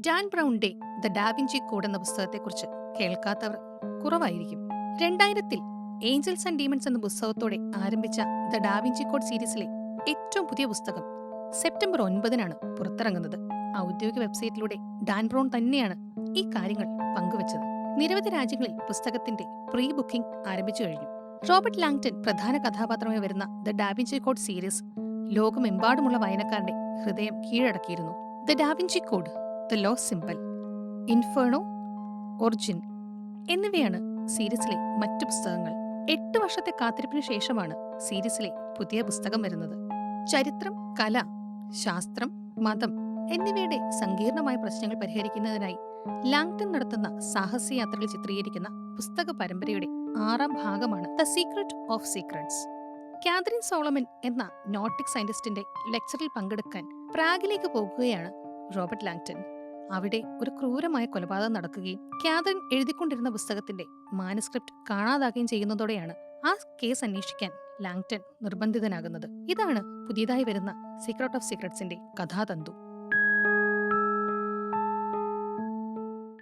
Dan ബ്രൗണിന്റെ the Da Vinci code എന്ന പുസ്തകത്തെക്കുറിച്ച് കേൾക്കാത്തവർ കുറവായിരിക്കും. രണ്ടായിരത്തിൽ ഏഞ്ചൽസ് ആൻഡ് ഡീമൺസ് എന്ന പുസ്തകത്തോടെ ആരംഭിച്ച ദ ഡാവിഞ്ചി കോഡ് സീരീസിലെ ഏറ്റവും പുതിയ പുസ്തകം സെപ്റ്റംബർ ഒൻപതിനാണ് പുറത്തിറങ്ങുന്നത്. ഔദ്യോഗിക വെബ്സൈറ്റിലൂടെ ഡാൻ ബ്രൗൺ തന്നെയാണ് ഈ കാര്യങ്ങൾ പങ്കുവച്ചത്. നിരവധി രാജ്യങ്ങളിൽ പുസ്തകത്തിന്റെ പ്രീ ബുക്കിംഗ് ആരംഭിച്ചു കഴിഞ്ഞു. റോബർട്ട് ലാങ്ടൺ പ്രധാന കഥാപാത്രമായി വരുന്ന ദ ഡാവിഞ്ചി കോഡ് സീരീസ് ലോകമെമ്പാടുമുള്ള വായനക്കാരുടെ ഹൃദയം കീഴടക്കിയിരുന്നു. The Da Vinci Code the law symbol Inferno Origin എന്നിവയാണ് സീരീസിലെ മറ്റു പുസ്തകങ്ങൾ. എട്ട് വർഷത്തെ കാത്തിരിപ്പിന് ശേഷമാണ് സീരീസിലെ പുതിയ പുസ്തകം വരുന്നത്. ചരിത്രം കല ശാസ്ത്രം മതം എന്നിവയുടെ സങ്കീർണമായ പ്രശ്നങ്ങൾ പരിഹരിക്കുന്നതിനായി ലാങ്ടൺ നടത്തുന്ന സാഹസയാത്രകൾ ചിത്രീകരിക്കുന്ന പുസ്തക പരമ്പരയുടെ ആറാം ഭാഗമാണ് the secret of secrets Katherine Solomon എന്ന നോട്ടിക് സയന്റിസ്റ്റിന്റെ ലെക്ചറിൽ പങ്കെടുക്കാൻ പ്രാഗിലേക്ക് പോകുകയാണ് റോബർട്ട് ലാങ്ടൺ. അവിടെ ഒരു ക്രൂരമായ കൊലപാതകം നടക്കുകയും കാതറിൻ എഴുതിക്കൊണ്ടിരുന്ന പുസ്തകത്തിന്റെ മാനുസ്ക്രിപ്റ്റ് കാണാതാകുകയും ചെയ്യുന്നതോടെയാണ് ആ കേസ് അന്വേഷിക്കാൻ ലാങ്ടൺ നിർബന്ധിതനാകുന്നത്. ഇതാണ് പുതിയതായി വരുന്ന സീക്രട്ട് ഓഫ് സീക്രട്സിന്റെ കഥാതന്തു.